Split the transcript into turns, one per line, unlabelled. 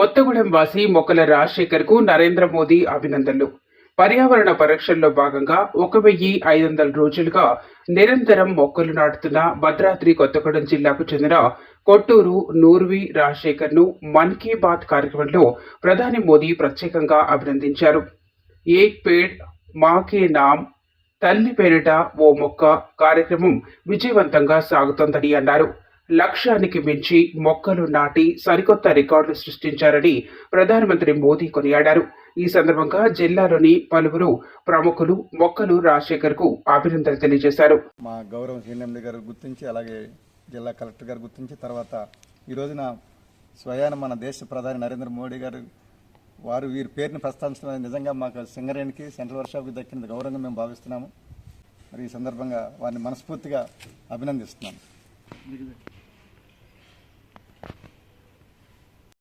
కొత్తగూడెం వాసి మొక్కల రాజశేఖర్కు నరేంద్ర మోదీ అభినందనలు. పర్యావరణ పరిరక్షణలో భాగంగా ఒక వెయ్యి ఐదు వందల రోజులుగా నిరంతరం మొక్కలు నాటుతున్న భద్రాద్రి కొత్తగూడెం జిల్లాకు చెందిన కొట్టూరు నూర్వి రాజశేఖర్ను మన్ కీ బాత్ కార్యక్రమంలో ప్రధాని మోదీ ప్రత్యేకంగా అభినందించారు. ఏక్ పేడ్ మాకే నామ్ తల్లి పేరిట ఓ మొక్క కార్యక్రమం విజయవంతంగా సాగుతోందని అన్నారు. లక్ష్యానికి మించి మొక్కలు నాటి సరికొత్త రికార్డులు సృష్టించారని ప్రధానమంత్రి మోదీ కొనియాడారు. ఈ సందర్భంగా జిల్లాలోని పలువురు ప్రముఖులు మొక్కలు రాజశేఖర్కు అభినందనలు తెలియజేశారు.
మా గౌరవ సీఎండి గారు గుర్తించి అలాగే జిల్లా కలెక్టర్ గారు గుర్తించి తర్వాత ఈ రోజున స్వయాన మన దేశ ప్రధాని నరేంద్ర మోడీ గారు వారు వీరి పేరుని ప్రస్తావించడం నిజంగా మాకు సింగరేణికి సెంట్రల్ వర్షాప్కి దక్కిన గౌరవంగా మేము భావిస్తున్నాము. మరి ఈ సందర్భంగా వారిని మనస్ఫూర్తిగా అభినందిస్తున్నాను.